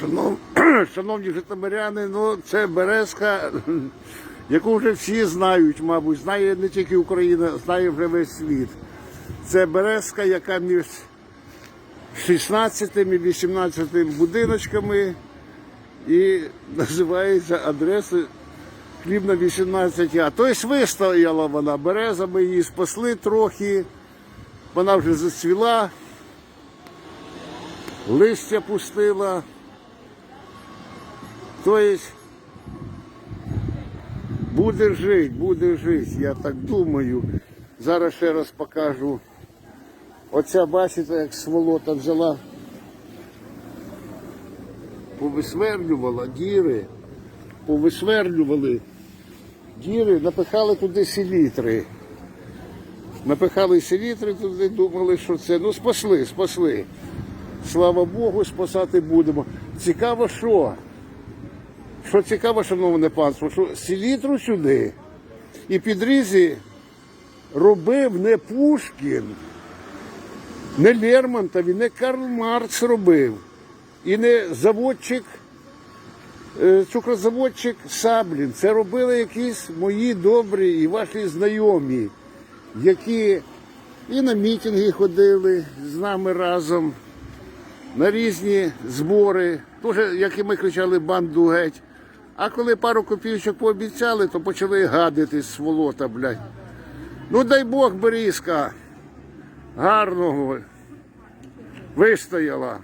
Шанов... Шановні житомиряни, ну це березка, яку вже всі знають, мабуть, знає не тільки Україна, знає вже весь світ. Це березка, яка між 16 і 18 будиночками і називається адреса Хлібна 18А. Тобто вистояла вона береза, ми її спасли трохи, вона вже зацвіла, листя пустила. Тобто буде жити, буде жити, я так думаю. Зараз ще раз покажу. Оця, бачите, як сволота взяла, повисверлювала діри, повисверлювали діри, напихали туди селітри. Напихали селітри туди, думали, що це. Ну, спасли, спасли. Слава Богу, спасати будемо. Цікаво, що? Що цікаво, шановне панство, що селітру сюди і підрізі робив не Пушкін, не Лермонтов, і не Карл Маркс робив, і не заводчик, е, цукрозаводчик Саблін. Це робили якісь мої добрі і ваші знайомі, які і на мітинги ходили з нами разом, на різні збори, теж, як і ми кричали, банду геть. А коли пару копійочок пообіцяли, то почали гадити сволота, блядь. Ну дай Бог, Берізка, гарного вистояла.